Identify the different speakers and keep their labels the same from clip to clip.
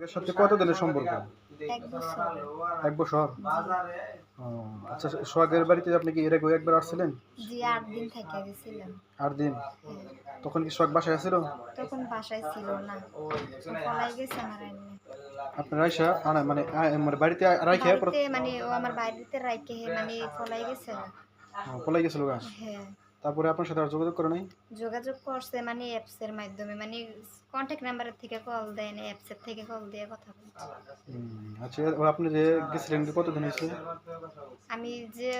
Speaker 1: এর সাথে কত দিনের সম্পর্ক?
Speaker 2: এক বছর।
Speaker 1: আচ্ছা সোহাগের বাড়িতে আপনি কি এর আগে একবার আসছিলেন?
Speaker 2: জি আট দিন থেকে গেছিলাম।
Speaker 1: আট দিন? তখন কি সোহাগ বাসায় আসছিল
Speaker 2: তখন বাসায় ছিল না। পলাই গেছে আমার
Speaker 1: আপনার আনা মানে মানে বাড়িতে রাইখে
Speaker 2: মানে ও আমার বাড়িতে রাইকে হে মানে পলাই গেছে।
Speaker 1: পলাই গেছিল
Speaker 2: হ্যাঁ।
Speaker 1: তারপরে আপনার সাথে আর যোগাযোগ করে নাই?
Speaker 2: যোগাযোগ করছে মানে অ্যাপসের মাধ্যমে মানে কন্টাক্ট নাম্বারের থেকে কল দেয় না অ্যাপসের থেকে কল দিয়ে কথা বলছে।
Speaker 1: আচ্ছা এবার আপনি যে গেছিলেন কতদিন হয়েছে?
Speaker 2: আমি যে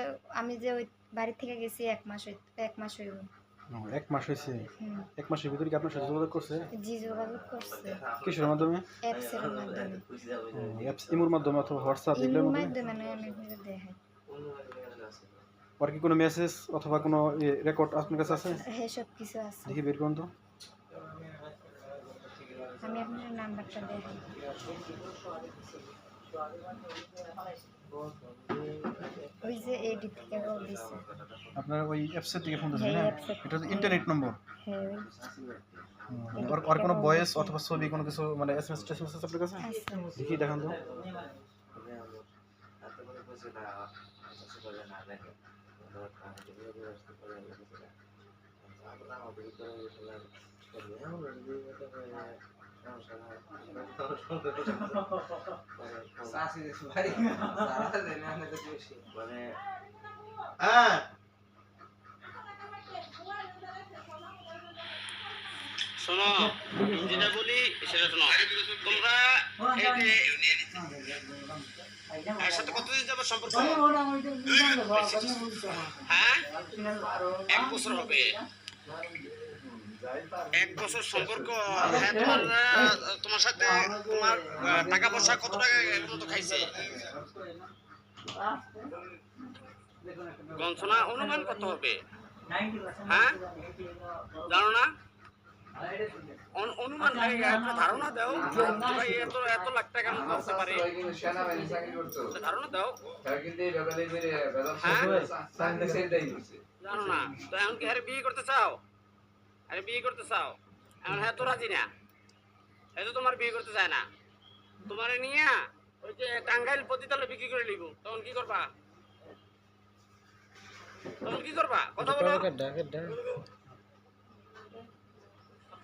Speaker 2: আমি যে ওই বাড়ি থেকে গেছি এক মাস এক মাস হইব।
Speaker 1: এক মাস হয়েছে? এক মাসের ভিতরে কি আপনার সাথে যোগাযোগ করছে?
Speaker 2: জি যোগাযোগ করছে।
Speaker 1: কিসের মাধ্যমে?
Speaker 2: অ্যাপসের মাধ্যমে।
Speaker 1: অ্যাপস ইমোর মাধ্যমে অথবা হোয়াটসঅ্যাপ এগুলোর মাধ্যমে?
Speaker 2: মাধ্যমে আমি দেখাই।
Speaker 1: আর কি কোনো মেসেজ অথবা কোনো রেকর্ড আপনার কাছে আছে?
Speaker 2: হ্যাঁ সব কিছু আছে।
Speaker 1: দেখি বের করুন তো।
Speaker 2: আমি আপনার নাম্বারটা দেখাই। ওই যে এডি থেকে কল দিছে।
Speaker 1: আপনার ওই অ্যাপসের দিকে ফোন দিয়েছেন
Speaker 2: হ্যাঁ,
Speaker 1: না এটা তো ইন্টারনেট নম্বর
Speaker 2: হ্যাঁ
Speaker 1: আর আর কোনো ভয়েস অথবা ছবি কোনো কিছু মানে এসএমএস টেসএমএস আছে আপনার কাছে? দেখি দেখান তো।
Speaker 3: শোনো যেটা বলি সেটা শোনো। তোমরা এই যে- এর সাথে কতদিন যাব সম্পর্ক? হ্যাঁ। এক বছর হবে। এক বছর সম্পর্ক হ্যাঁ তোমার তোমার সাথে তোমার টাকা পয়সা কত টাকা মতো খাইছে? গঞ্চনা অনুমান কত হবে? হ্যাঁ? জানো না? অনুমান ধারণা দাও। ভাই এত এত লাখ টাকা হতে পারে। ধারণা দাও। জানো না তো এখন কি আরে বিয়ে করতে চাও? আরে বিয়ে করতে চাও? এখন হ্যাঁ তো রাজি না। এই তো তোমার বিয়ে করতে চায় না। তোমারে নিয়ে ওই যে টাঙ্গাইল পতিতলে বিক্রি করে নিব। তখন কি করবা? তখন কি করবা? কথা বলো কথা বলো, তুমি হেরা নাই। তোমাকে হে ব্যবহার করছে করছে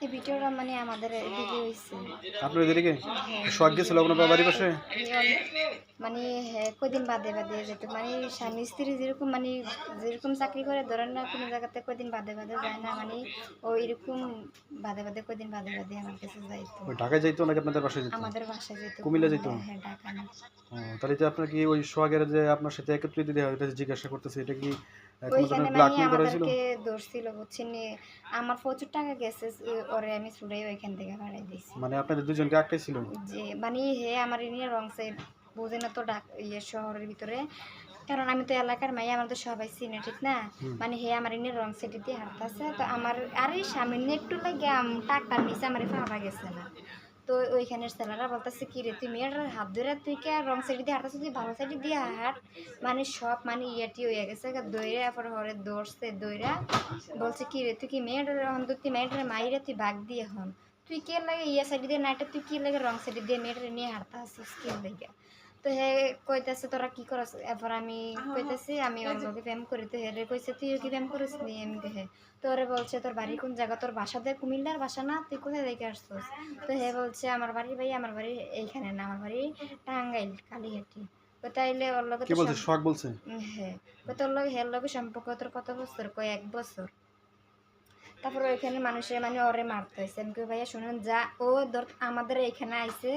Speaker 1: এই ভিডিওটা
Speaker 2: মানে আমাদের এদিকে হইছে।
Speaker 1: আপনার এদিকে সোহাগ গেছিল আপনার বাড়ির পাশে?
Speaker 2: মানে হ্যাঁ কদিন বাদে বাদে যেত মানে স্বামী স্ত্রী যেরকম মানে যেরকম চাকরি করে ধরেন না কোনো জায়গাতে কদিন বাদে বাদে যায় না মানে ও এরকম বাদে বাদে কদিন বাদে বাদে আমার কাছে যাইতো।
Speaker 1: ঢাকায় যাইতো নাকি আপনাদের বাসায় যেত
Speaker 2: আমাদের বাসায় যেত
Speaker 1: কুমিল্লা যেত?
Speaker 2: হ্যাঁ, হ্যাঁ ঢাকা না।
Speaker 1: তাহলে যে আপনার কি ওই সোহাগের যে আপনার সাথে একত্রিত দেওয়া এটা জিজ্ঞাসা করতেছে এটা কি
Speaker 2: ওইখানে মানে
Speaker 1: ব্ল্যাকমেল করা হয়েছিল
Speaker 2: আমাদেরকে ধরছিল বুঝছেন আমার প্রচুর টাকা গেছে ওরে আমি ছুড়ে ওইখান থেকে ভাড়াই দিয়েছি।
Speaker 1: মানে আপনাদের দুজনকে আটকাই ছিল?
Speaker 2: যে মানে হে আমার নিয়ে রং সাইড বুঝে না তো ডাক ইয়ে শহরের ভিতরে। কারণ আমি তো এলাকার মাই আমার তো সবাই চিনে ঠিক না? মানে হে আমার এনে রং সাইড দিয়ে হাঁটতেছে তো আমার আরে সামনে একটু লাগে টাকটা নিচে আমার ফাঁপা গেছে না। তো ওইখানের ছেলেরা বলতেছে, কি রে, তুই মেয়ের হাত ধরে তুই কে রং সাইড দিয়ে হাঁটতেছিস? তুই ভালো সাইড দিয়ে হাঁট। মানে সব মানে ইয়াটি হয়ে গেছে দইরা পরে হরে দৌড়ছে, দইরা বলছে, কি রে, তুই কি মেয়ের হন? তুই মেয়েটার মাইরে তুই বাঘ দিয়ে হন? তুই কে লাগে ইয়া সাইড দিয়ে নাইটা তুই কি লাগে রং সাইড দিয়ে মেয়েটার নিয়ে হাঁটতে আসিস? কি লাগে? তো হে কইতাছে তোরা কি করস এরপর আমি কইতাছি আমি লগে প্রেম করি তো হেরে কইছে তুই কি প্রেম করিস নি? আমি কে তো ওরে বলছে তোর বাড়ি কোন জায়গা? তোর বাসা দে কুমিল্লার বাসা না? তুই কোথায় দেখে আসছিস? তো হে বলছে আমার বাড়ি ভাই আমার বাড়ি এইখানে না আমার বাড়ি টাঙ্গাইল কালীহাটি। তাইলে ওর লগে
Speaker 1: কি বলছে? সোহাগ বলছে?
Speaker 2: হ্যাঁ। তোর লগে হের লগে সম্পর্ক তোর কত বছর? কয় এক বছর। তারপর ওইখানে মানুষের মানে ওরে মারতে হয়েছে। আমি কই ভাইয়া শুনুন যা ও ধর আমাদের এইখানে আইছে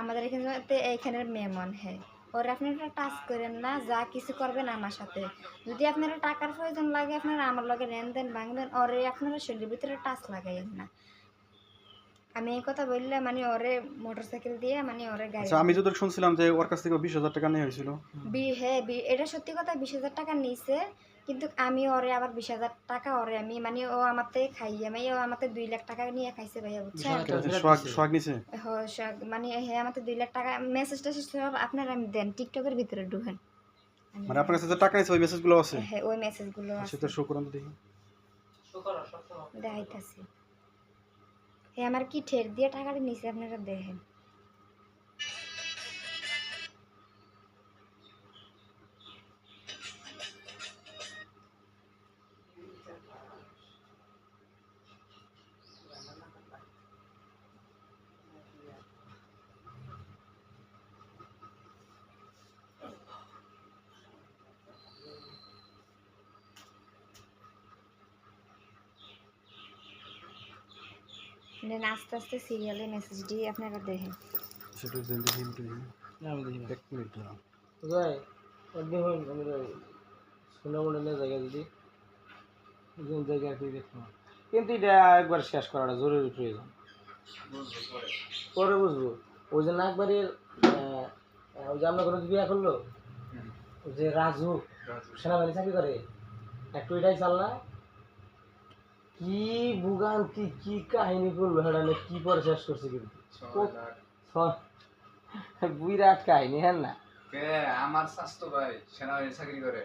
Speaker 2: আমাদের এখানে এইখানের মেমন হ্যাঁ। ওরে আপনারা টাচ করেন না যা কিছু করবেন আমার সাথে। যদি আপনারা টাকার প্রয়োজন লাগে আপনারা আমার লগে লেনদেন ভাঙবেন ওরে আপনারা শরীরের ভিতরে টাচ লাগাইয়েন না। আমি এই কথা বললে মানে ওরে মোটরসাইকেল দিয়ে মানে ওরে গাড়ি
Speaker 1: আচ্ছা আমি যতটুকু শুনছিলাম যে ওর কাছ থেকে বিশ হাজার টাকা নেওয়া হয়েছিল।
Speaker 2: বি হ্যাঁ বি এটা সত্যি কথা বিশ হাজার টাকা নিছে। কিন্তু আমি ওরে আবার বিশ হাজার টাকা ওরে আমি মানে ও আমার থেকে খাইয়ে আমি ও আমার দুই লাখ টাকা নিয়ে খাইছে ভাইয়া বুঝছেন? সব- মানে হে আমাকে দুই লাখ টাকা মেসেজ টেসেজ সব আপনার আমি দেন টিকটকের ভিতরে ঢুকেন।
Speaker 1: মানে আপনার কাছে যে টাকা নিছে ওই মেসেজগুলো আছে?
Speaker 2: হ্যাঁ ওই মেসেজগুলো আছে।
Speaker 1: সেটা শো করুন তো দেখি।
Speaker 2: দেখাইতাছি। হে আমার কি ঠের দিয়ে টাকাটা নিছে আপনারা দেখেন। দেন আস্তে আস্তে সিরিয়ালে মেসেজ দিয়ে আপনারা দেখেন।
Speaker 1: সেটা দেন দেখি একটু দেখি।
Speaker 4: আমি দেখি
Speaker 1: এক মিনিট দাঁড়াও।
Speaker 4: যাই একদিন হইন আমরা সুনামুন্ডা জায়গা যদি একদিন জায়গা কি দেখব কিন্তু এটা একবার শেষ করাটা জরুরি প্রয়োজন। পরে বুঝব। ওই যে নাকবাড়ির ওই যে আমরা কোনো বিয়া করল? ওই যে রাজু সেনাবাহিনী চাকরি করে। একটু এটাই চাল না? কি বুগান কি কাহিনী করল সেটা নিয়ে কি পরে শেষ করছে কিন্তু? ছ- বিরাট কাহিনী হ্যাঁ না?
Speaker 5: কে? আমার স্বাস্থ্য ভাই সেনাবাহিনী চাকরি করে।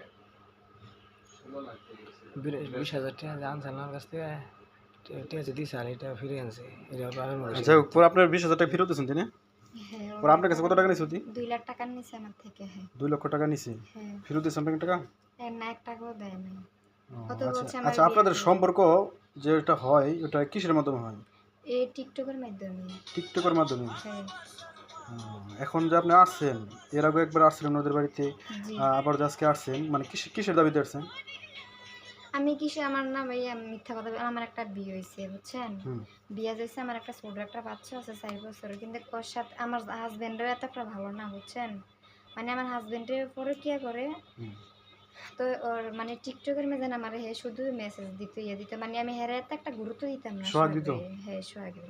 Speaker 5: গেছে।
Speaker 4: বিশ হাজার টাকা আনছে আমার কাছ থেকে। মনে
Speaker 1: পরে আপনার বিশ হাজার ফেরত দিয়েছেন তিনি
Speaker 2: হ্যাঁ
Speaker 1: আপনার কাছে কত টাকা
Speaker 2: দুই লাখ টাকা নিছে আমার থেকে হ্যাঁ।
Speaker 1: দুই লক্ষ টাকা নিছে?
Speaker 2: হ্যাঁ।
Speaker 1: ফেরত দিয়েছেন টাকা?
Speaker 2: এক না এক টাকাও দেয় নাই।
Speaker 1: আচ্ছা আচ্ছা আপনাদের
Speaker 2: করে?
Speaker 1: সম্পর্ক যেটা হয় ওটা কিসের মাধ্যমে হয়?
Speaker 2: এই টিকটকের মাধ্যমে।
Speaker 1: টিকটকের মাধ্যমে?
Speaker 2: হ্যাঁ।
Speaker 1: এখন যে আপনি আসছেন এর আগে একবার আসছিলেন ওদের বাড়িতে আবার যে আজকে আসছেন মানে কিসের কিসের দাবিতে আসছেন?
Speaker 2: আমি কিছু আমার না ভাইয়া মিথ্যা কথা আমার একটা বিয়ে হয়েছে বুঝছেন? বিয়ে হয়েছে আমার একটা ছোট একটা বাচ্চা আছে চার বছরের কিন্তু ওর সাথে আমার হাজবেন্ডের এত একটা ভালো না বুঝছেন? মানে আমার হাজবেন্ডের পরে কি করে? তো ওর মানে টিকটকের মেজান আমার হে শুধু মেসেজ দিত ইয়ে দিত। মানে আমি হেরে এত একটা গুরুত্ব দিতাম না
Speaker 1: সোহাগ দিত?
Speaker 2: হ্যাঁ সোহাগে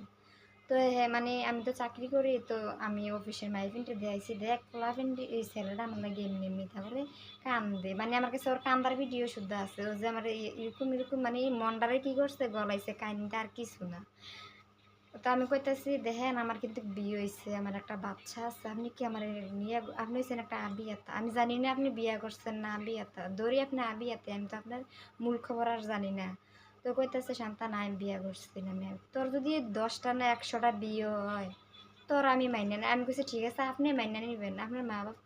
Speaker 2: তো হ্যাঁ মানে আমি তো চাকরি করি তো আমি অফিসের মাইফিনটা দিয়েছি দেখ ফ্লাফিন এই ছেলেটা আমার লাগে এমনি এমনি তারপরে কান্দে। মানে আমার কাছে ওর কান্দার ভিডিও শুদ্ধ আছে। ও যে আমার এরকম এরকম মানে মন্ডারে কি করছে গলাইছে কাহিনীটা আর কিছু না। তো আমি কইতাছি, দেখেন, আমার কিন্তু বিয়ে হয়েছে আমার একটা বাচ্চা আছে, আপনি কি আমার নিয়ে আপনি হয়েছেন একটা আবিয়াতা। আমি জানি না আপনি বিয়ে করছেন না আবিয়াতা। দৌড়ি আপনি আবিয়াতে, আমি তো আপনার মূল খবর আর জানি না। তো কইতাছে, শান্তা, না, আমি বিয়ে করছি না আমি তোর যদি দশটা না একশোটা বিয়ে হয়, তোর আমি মাইনে না আমি কইছি, ঠিক আছে, আপনি মাইনে নিবেন, আপনার মা বাপ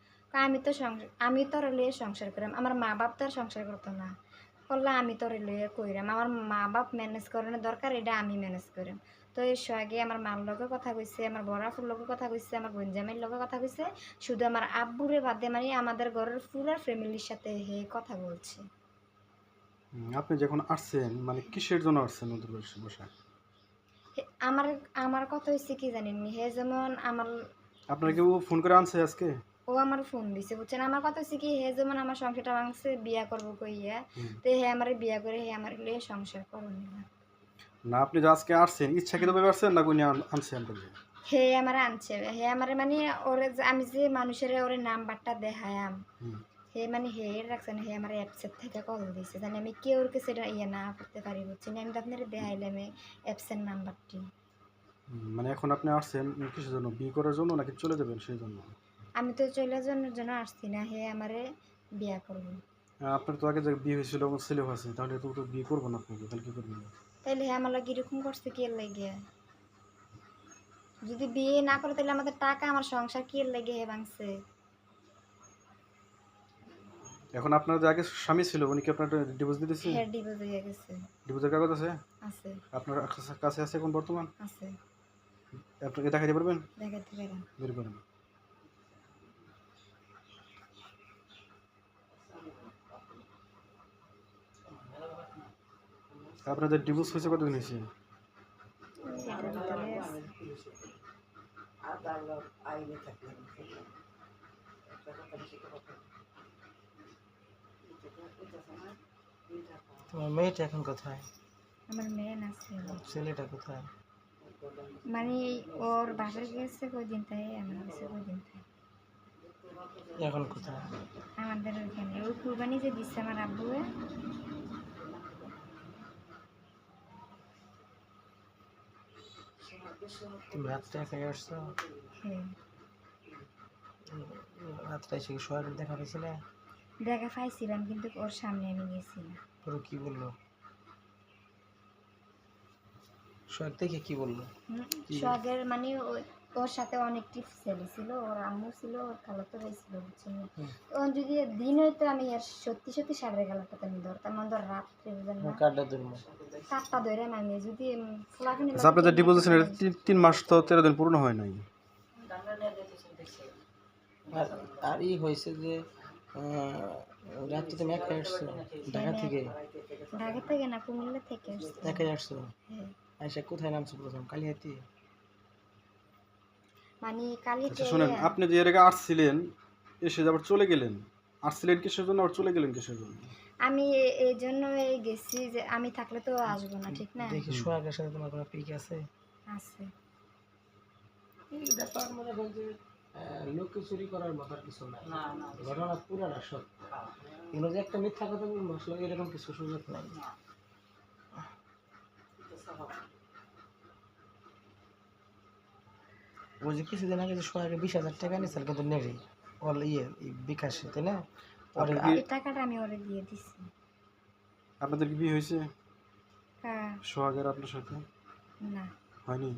Speaker 2: আমি তো সংসার আমি তোর লিয়ে সংসার করাম, আমার মা বাপ তো আর সংসার করতো না। করলে আমি তোর লিয়ে কইরাম, আমার মা বাপ ম্যানেজ করানোর দরকার, এটা আমি ম্যানেজ করাম। তো এর আগে আমার মার লগে কথা কইছে আমার বড়াফুর লগে কথা কইছে আমার গঞ্জামের লগে কথা কইছে। শুধু আমার আব্বুরে বাদে মানে আমাদের ঘরের পুরো ফ্যামিলির সাথে হে কথা বলছে।
Speaker 1: আপনি যখন আসছেন মানে কিসের জন্য আসছেন ওদের বাসায়
Speaker 2: আমার আমার কথা হয়েছে কি জানেন হে যেমন আমার
Speaker 1: আপনার কেউ ফোন করে আনছে আজকে?
Speaker 2: ও আমার ফোন দিছে বুঝছেন? আমার কথা হচ্ছে কি হে যেমন আমার সংসারটা ভাঙছে বিয়া করব কইয়া। তো হে আমার বিয়া করে হে আমার সংসার করুন
Speaker 1: না। আপনি যে আজকে আসছেন ইচ্ছাকৃতভাবে আসছেন না কোন আনছে আপনাকে?
Speaker 2: হে আমার আনছে হে আমার মানে ওরে যে- আমি যে মানুষের ওরে নাম্বারটা দেখায়াম
Speaker 1: হুম।
Speaker 2: হে মানে হে রাখছেন হে আমার অ্যাপসের থেকে কল দিছে জানি আমি কেউ কাছে এটা ইয়ে না করতে পারি বুঝছেন? আমি তো আপনার দেখাইলাম অ্যাপসের নাম্বারটি।
Speaker 1: হুম, মানে এখন আপনি আসছেন কিসের জন্য বিয়ে করার জন্য নাকি চলে যাবেন সেই জন্য?
Speaker 2: আমি তো চলে যাওয়ার জন্য আসছি না হে আমারে বিয়া করব।
Speaker 1: আহ, আপনার তো আগে যে বিয়ে হয়েছিল এবং ছেলেও আছে তাহলে তো তো বিয়ে করব না আপনাকে তাহলে কি করবেন?
Speaker 2: তাইলে হে আমার লাগে এরকম করছে কি লাগে? যদি বিয়ে না করে তাহলে আমাদের টাকা আমার সংসার কি লাগে হে ভাঙছে?
Speaker 1: এখন আপনার যে আগে স্বামী ছিল উনি কি আপনার ডিভোর্স দিয়ে দিচ্ছে
Speaker 2: হেয়ার ডিভোর্স হয়ে গেছে।
Speaker 1: ডিভোর্সের কাগজ আছে?
Speaker 2: আছে।
Speaker 1: আপনার কাছে- আছে এখন বর্তমান?
Speaker 2: আছে।
Speaker 1: আপনাকে দেখাইতে পারবেন?
Speaker 2: দেখাতে পারেন
Speaker 1: বের করেন। আপনাদের ডিভোর্স হয়েছে কতদিন হয়েছে?
Speaker 4: তোমার মেয়েটা এখন কোথায়?
Speaker 2: আমার মেন আছে
Speaker 4: ছেলেটা কোথায়?
Speaker 2: মানে ওর বাসায় গেছে কদিন তাই আমার কাছে কদিন তাই।
Speaker 4: এখন কোথায়?
Speaker 2: আমাদের ওইখানে। ওই কুরবানি যে দিচ্ছে আমার আব্বু
Speaker 4: আসছো? এসে দেখা পেয়েছিলে
Speaker 2: দেখা পাইছিলাম কিন্তু ওর সামনে আমি গেছি না।
Speaker 4: পুরো কি বলল? সোয়াগ দেখে কি বলল?
Speaker 2: সোহাগের মানে ওর সাথে অনেকটি ছেলে ছিল ওর আম্মু ছিল ওর খালাতো ভাই ছিল বুঝছেন
Speaker 4: হুম।
Speaker 2: তো যদি দিন হইতো আমি আর সত্যি সত্যি সাড়ে গেলাটাতে আমি ধরতাম মানে ধর রাত্রে বুঝলেন না?
Speaker 4: কার্ডটা ধরবো।
Speaker 2: ধরে আমি যদি ফোলাফিনি
Speaker 1: আচ্ছা আপনি যে ডিপোজিট এটা তিন- মাস তো তেরো দিন পূর্ণ হয় নাই।
Speaker 4: আর ই হয়েছে যে আহ, রাত্রে তুমি একাই আসছো ঢাকা থেকে?
Speaker 2: ঢাকা থেকে না কুমিল্লা থেকে আসছি।
Speaker 4: একাই আসছো। আইসা কোথায় নামছো প্রথম কালিহাতি?
Speaker 2: মানে কালকে
Speaker 1: আচ্ছা শুনেন আপনি যে এর আগে আসছিলেন এসে আবার চলে গেলেন আসছিলেন কিসের জন্য আবার চলে গেলেন কিসের জন্য
Speaker 2: আমি এই জন্য এই গেছি যে আমি থাকলে তো আসব না ঠিক না?
Speaker 4: দেখি সোহাগের সাথে তোমার কোনো পিক আছে?
Speaker 2: আছে।
Speaker 4: এই ব্যাপার মনে হয় যে আহ, লোককে চুরি করার ব্যাপার কিছু নাই ঘটনা পুরাটা সত্য। কিন্তু যে একটা মিথ্যা কথা বলব আসলে এরকম কিছু সুযোগ নাই। ওই যে কিছুদিন আগে যে সোহাগে বিশ হাজার টাকা নিয়েছিল কিন্তু অল ইয়ে এই বিকাশে তাই না? পরে
Speaker 2: এই টাকাটা আমি ওরে দিয়ে দিছি।
Speaker 1: আপনাদের কি বিয়ে হয়েছে?
Speaker 2: হ্যাঁ।
Speaker 1: সোহাগের আপনার সাথে?
Speaker 2: না।
Speaker 1: হয়নি?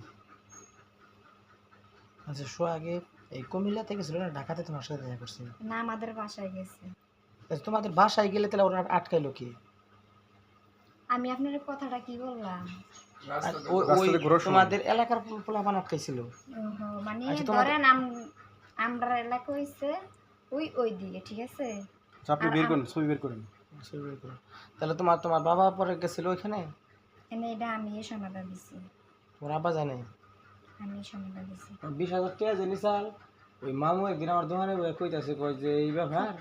Speaker 4: আচ্ছা সোহাগে এই কুমিল্লা থেকে ছিল না? ঢাকাতে তোমার সাথে দেখা করছে
Speaker 2: না আমাদের বাসায় গেছে।
Speaker 4: আচ্ছা, তোমাদের বাসায় গেলে তাহলে ওরা আটকাইলো কি?
Speaker 2: আমি আপনার কথাটা কি বললাম?
Speaker 4: তোমাদের এলাকার পোলাপান আটকাইছিল?
Speaker 2: মানে
Speaker 4: আচ্ছা,
Speaker 2: ধরেন আমরা এলাকা হইছে ওই ওই দিকে ঠিক আছে?
Speaker 1: আচ্ছা আপনি বের করেন ছবি বের করেন।
Speaker 4: ছবি বের করো। তাহলে তোমার তোমার বাবা পরে গেছিল ওইখানে?
Speaker 2: এনে এটা আমি এই সমাধান দিছি।
Speaker 4: তোমার আব্বা জানে?
Speaker 2: আমি সমাধান দিছি।
Speaker 4: বিশ হাজার টাকা যে নিসাল ওই মামু একদিন আমার দোকানে কইতাছে কয় যে এই ব্যাপার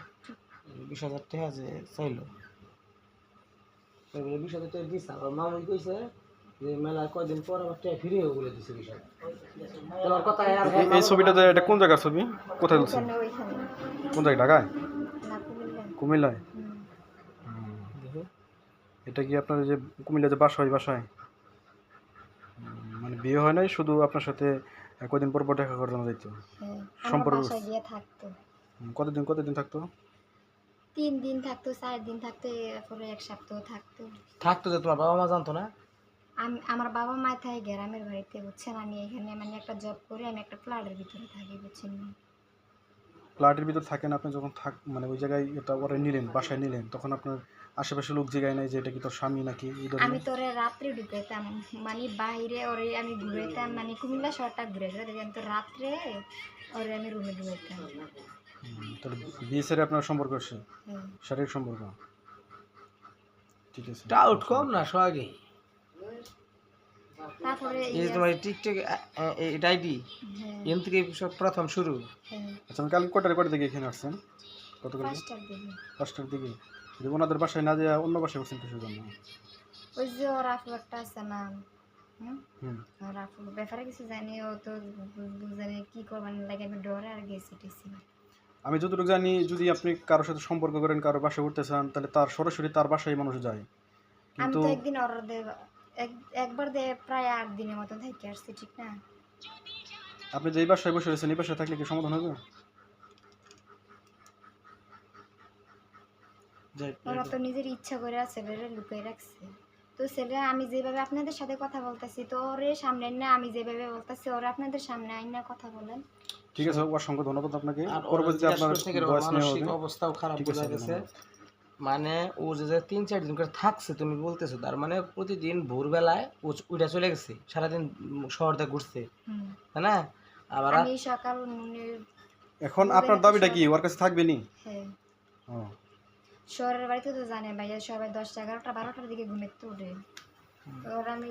Speaker 4: বিশ হাজার টাকা যে চাইলো। বিশ হাজার টাকা দিস আর মামুই কইছে যে মেলা কয়দিন পর আবার টাকা ফিরেও বলে দিছে বিশ তোমার কথা আর
Speaker 1: এই- এই ছবিটাতে এটা কোন জায়গার ছবি? কোথায় তুলছেন? কোন জায়গায় ঢাকায়? কুমিল্লায়। এটা কি আপনার যে কুমিল্লা যে হয় বাসায়? মানে বিয়ে হয় নাই শুধু আপনার সাথে কদিন পর পর দেখা করার জন্য যাইতো?
Speaker 2: হ্যাঁ
Speaker 1: সম্পর্ক-
Speaker 2: থাকতো।
Speaker 1: কতদিন কতদিন থাকতো?
Speaker 2: তিন দিন থাকতো চার দিন থাকতো এরপরে এক সপ্তাহ থাকতো।
Speaker 4: থাকতো যে তোমার বাবা মা জানতো না?
Speaker 2: আমি আমার বাবা মা থাকে গ্রামের বাড়িতে বুঝছেন? আমি এখানে মানে একটা জব করি আমি একটা ফ্ল্যাটের ভিতরে থাকি বুঝছেন?
Speaker 1: ফ্ল্যাটের ভিতর থাকেন আপনি যখন থাক মানে ওই জায়গায় এটা ওরা নিলেন বাসায় নিলেন তখন আপনার আশেপাশে লোক জায়গায় নাই যে এটা কি তোর স্বামী নাকি?
Speaker 2: আমি তোরে রাত্রে ঢুকাইতাম মানে বাইরে ওরে আমি ঘুরাইতাম মানে কুমিল্লা শহরটা ঘুরে ঘুরে দেখতাম তো রাত্রে ওরে আমি রুমে ঢুকাইতাম।
Speaker 1: তাহলে বিয়ে সেরে আপনার সম্পর্ক
Speaker 2: হ্যাঁ
Speaker 1: শারীরিক সম্পর্ক? ঠিক আছে।
Speaker 4: ডাউট কম না সোহাগে? এই যে তোমার টিকটক এটা আইডি
Speaker 2: হ্যাঁ।
Speaker 4: এম থেকে সব প্রথম শুরু।
Speaker 1: আচ্ছা আমি কালকে কটার কটা থেকে এখানে আসছেন? কত করে
Speaker 2: পাঁচটার দিকে।
Speaker 1: পাঁচটার দিকে। যে ওনাদের বাসায় না যায় অন্য বাসায় করছেন কিসের জন্য?
Speaker 2: ওই যে ওর আছে না ওর ব্যাপারে কিছু জানি ও তো বুঝানি কি করবার লাগে আমি ডরে আর গেছি টেছি
Speaker 1: আমি যতটুকু জানি যদি আপনি কারোর সাথে সম্পর্ক করেন কারোর বাসায় উঠতে চান তাহলে তার সরাসরি তার বাসায় মানুষ যায়।
Speaker 2: আমি
Speaker 1: কিন্তু
Speaker 2: তো একদিন অর্ডার দে এক- একবার দে প্রায় আট দিনের মতো থেকে আসছি ঠিক না?
Speaker 1: আপনি যেই বাসায় বসে রয়েছেন এই বাসায় থাকলে কি সমাধান হবে?
Speaker 2: ওরা তো। নিজের ইচ্ছা করে ছেলেরে লুকিয়ে রাখছে। তো ছেলে আমি যেভাবে আপনাদের সাথে কথা বলতেছি তো ওরে সামনে না আমি যেভাবে বলতেছি ওরা আপনাদের সামনে আইন না কথা বলেন।
Speaker 1: ঠিক আছে অসংখ্য ধন্যবাদ আপনাকে।
Speaker 4: আর
Speaker 1: পরবর্তীতে আপনার বয়স হবে।
Speaker 4: অবস্থাও খারাপ বোঝা গেছে
Speaker 1: ধন্যবাদ।
Speaker 4: মানে ও যে তিন চার দিন করে থাকছে তুমি বলতেছো তার মানে প্রতিদিন ভোরবেলায় ও উইটা চলে গেছে সারাদিন শহরটা ঘুরছে। তাই না? আবার
Speaker 2: আমি সকাল
Speaker 1: এখন আপনার দাবিটা কি? ওর কাছে থাকবে নি?
Speaker 2: হ্যাঁ।
Speaker 1: ও।
Speaker 2: শহরের বাড়িতে তো জানে ভাইয়া সবাই দশটা এগারোটা বারোটার দিকে ঘুমের তো ওঠে তো ওরা আমি